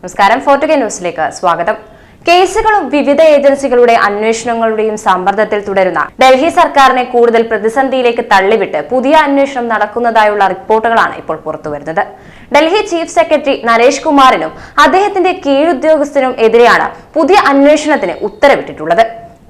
നമസ്കാരം. ഫോർട്ടുഗ ന്യൂസിലേക്ക് സ്വാഗതം. കേസുകളും വിവിധ ഏജൻസികളുടെ അന്വേഷണങ്ങളുടെയും സമ്മർദ്ദത്തിൽ തുടരുന്ന ഡൽഹി സർക്കാരിനെ കൂടുതൽ പ്രതിസന്ധിയിലേക്ക് തള്ളിവിട്ട് പുതിയ അന്വേഷണം നടക്കുന്നതായുള്ള റിപ്പോർട്ടുകളാണ് ഇപ്പോൾ പുറത്തുവരുന്നത്. ഡൽഹി ചീഫ് സെക്രട്ടറി നരേഷ് കുമാറിനും അദ്ദേഹത്തിന്റെ കീഴുദ്യോഗസ്ഥനും എതിരെയാണ് പുതിയ അന്വേഷണത്തിന് ഉത്തരവിട്ടിട്ടുള്ളത്.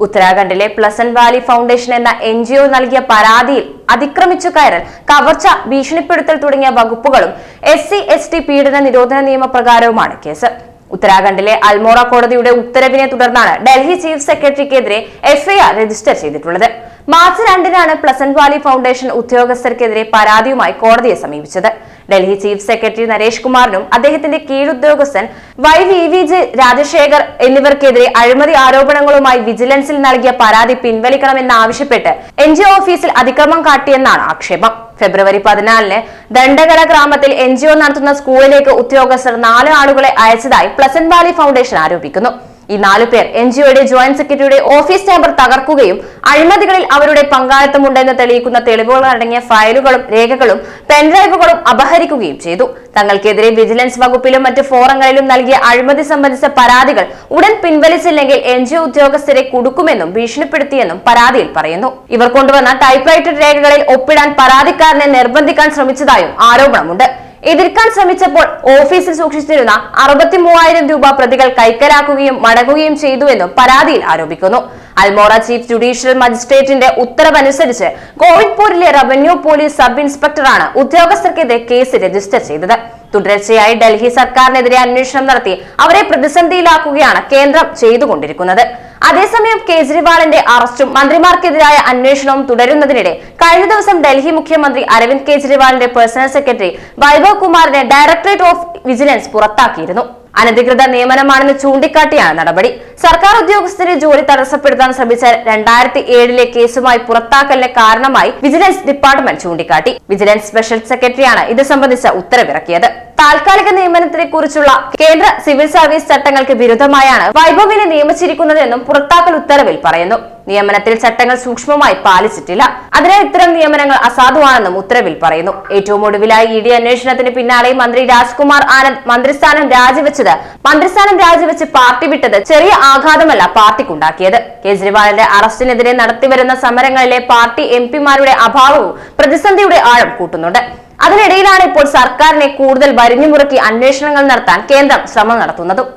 ഉത്തരാഖണ്ഡിലെ പ്ലസൻ വാലി ഫൗണ്ടേഷൻ എന്ന എൻ ജി ഒ നൽകിയ പരാതിയിൽ അതിക്രമിച്ചു കയറൽ കവർച്ച ഭീഷണിപ്പെടുത്തൽ തുടങ്ങിയ വകുപ്പുകളും എസ് സി എസ് ടി പീഡന നിരോധന നിയമപ്രകാരവുമാണ് കേസ്. ഉത്തരാഖണ്ഡിലെ അൽമോറ കോടതിയുടെ ഉത്തരവിനെ തുടർന്നാണ് ഡൽഹി ചീഫ് സെക്രട്ടറിക്കെതിരെ എഫ്ഐആർ രജിസ്റ്റർ ചെയ്തിട്ടുള്ളത്. മാർച്ച് രണ്ടിനാണ് പ്ലസന്റ് വാലി ഫൗണ്ടേഷൻ ഉദ്യോഗസ്ഥർക്കെതിരെ പരാതിയുമായി കോടതിയെ സമീപിച്ചത്. ഡൽഹി ചീഫ് സെക്രട്ടറി നരേഷ് കുമാറിനും അദ്ദേഹത്തിന്റെ കീഴുദ്യോഗസ്ഥൻ Y V V J Rajasekhar എന്നിവർക്കെതിരെ അഴിമതി ആരോപണങ്ങളുമായി വിജിലൻസിൽ നൽകിയ പരാതി പിൻവലിക്കണമെന്നാവശ്യപ്പെട്ട് എൻ ജി ഓഫീസിൽ അതിക്രമം കാട്ടിയെന്നാണ് ആക്ഷേപം. ഫെബ്രുവരി പതിനാലിന് ദണ്ഡകര ഗ്രാമത്തിൽ എൻ നടത്തുന്ന സ്കൂളിലേക്ക് ഉദ്യോഗസ്ഥർ നാല് ആളുകളെ അയച്ചതായി പ്ലസന്റ് വാലി ഫൗണ്ടേഷൻ ആരോപിക്കുന്നു. ഈ നാലു പേർ എൻ ജിഒയുടെ ജോയിന്റ് സെക്രട്ടറിയുടെ ഓഫീസ് ചേംബർ തകർക്കുകയും അഴിമതികളിൽ അവരുടെ പങ്കാളിത്തമുണ്ടെന്ന് തെളിയിക്കുന്ന തെളിവുകൾ അടങ്ങിയ ഫയലുകളും രേഖകളും പെൻഡ്രൈവുകളും അപഹരിക്കുകയും ചെയ്തു. തങ്ങൾക്കെതിരെ വിജിലൻസ് വകുപ്പിലും മറ്റ് ഫോറങ്ങളിലും നൽകിയ അഴിമതി സംബന്ധിച്ച പരാതികൾ ഉടൻ പിൻവലിച്ചില്ലെങ്കിൽ എൻ ജി ഉദ്യോഗസ്ഥരെ കുടുക്കുമെന്നും ഭീഷണിപ്പെടുത്തിയെന്നും പരാതിയിൽ പറയുന്നു. ഇവർ കൊണ്ടുവന്ന ടൈപ്പ് റൈറ്റഡ് രേഖകളിൽ ഒപ്പിടാൻ പരാതിക്കാരനെ നിർബന്ധിക്കാൻ ശ്രമിച്ചതായും ആരോപണമുണ്ട്. എതിർക്കാൻ ശ്രമിച്ചപ്പോൾ ഓഫീസിൽ സൂക്ഷിച്ചിരുന്ന അറുപത്തി മൂവായിരം രൂപ പ്രതികൾ കൈക്കലാക്കുകയും മടങ്ങുകയും ചെയ്തുവെന്നും പരാതിയിൽ ആരോപിക്കുന്നു. അൽമോറ ചീഫ് ജുഡീഷ്യൽ മജിസ്ട്രേറ്റിന്റെ ഉത്തരവനുസരിച്ച് കോഴിക്കോടിലെ റവന്യൂ പോലീസ് സബ് ഇൻസ്പെക്ടറാണ് ഉദ്യോഗസ്ഥർക്കെതിരെ കേസ് രജിസ്റ്റർ ചെയ്തത്. തുടർച്ചയായി ഡൽഹി സർക്കാരിനെതിരെ അന്വേഷണം നടത്തി അവരെ പ്രതിസന്ധിയിലാക്കുകയാണ് കേന്ദ്രം ചെയ്തുകൊണ്ടിരിക്കുന്നത്. അതേസമയം കേജ്രിവാളിന്റെ അറസ്റ്റും മന്ത്രിമാർക്കെതിരായ അന്വേഷണവും തുടരുന്നതിനിടെ കഴിഞ്ഞ ദിവസം ഡൽഹി മുഖ്യമന്ത്രി അരവിന്ദ് കേജ്രിവാളിന്റെ പേഴ്സണൽ സെക്രട്ടറി വൈഭവ് കുമാറിനെ ഡയറക്ടറേറ്റ് ഓഫ് വിജിലൻസ് പുറത്താക്കിയിരുന്നു. അനധികൃത നിയമനമാണെന്ന് ചൂണ്ടിക്കാട്ടിയാണ് നടപടി. സർക്കാർ ഉദ്യോഗസ്ഥരെ ജോലി തടസ്സപ്പെടുത്താൻ ശ്രമിച്ച രണ്ടായിരത്തി ഏഴിലെ കേസുമായി പുറത്താക്കലിന് കാരണമായി വിജിലൻസ് ഡിപ്പാർട്ട്മെന്റ് ചൂണ്ടിക്കാട്ടി. വിജിലൻസ് സ്പെഷ്യൽ സെക്രട്ടറിയാണ് ഇത് സംബന്ധിച്ച ഉത്തരവിറക്കിയത്. താൽക്കാലിക നിയമനത്തിനെ കുറിച്ചുള്ള കേന്ദ്ര സിവിൽ സർവീസ് ചട്ടങ്ങൾക്ക് വിരുദ്ധമായാണ് വൈഭവിനെ നിയമിച്ചിരിക്കുന്നതെന്നും പുറത്താക്കൽ ഉത്തരവിൽ പറയുന്നു. നിയമനത്തിൽ ചട്ടങ്ങൾ സൂക്ഷ്മമായി പാലിച്ചിട്ടില്ല. അതിനാൽ ഇത്തരം നിയമനങ്ങൾ അസാധുവാണെന്നും ഉത്തരവിൽ പറയുന്നു. ഏറ്റവും ഒടുവിലായി ഇ ഡി അന്വേഷണത്തിന് പിന്നാലെ മന്ത്രി രാജ്കുമാർ ആനന്ദ് മന്ത്രിസ്ഥാനം രാജിവെച്ചത് മന്ത്രിസ്ഥാനം രാജിവെച്ച് പാർട്ടി വിട്ടത് ചെറിയ ആഘാതമല്ല പാർട്ടിക്കുണ്ടാക്കിയത്. കേജ്രിവാളിന്റെ അറസ്റ്റിനെതിരെ നടത്തിവരുന്ന സമരങ്ങളിലെ പാർട്ടി എം പിമാരുടെ അഭാവവും പ്രതിസന്ധിയുടെ ആഴം കൂട്ടുന്നുണ്ട്. അതിനിടയിലാണ് ഇപ്പോൾ സർക്കാരിനെ കൂടുതൽ വരിഞ്ഞുമുറുക്കി അന്വേഷണങ്ങൾ നടത്താൻ കേന്ദ്രം ശ്രമം നടത്തുന്നതും.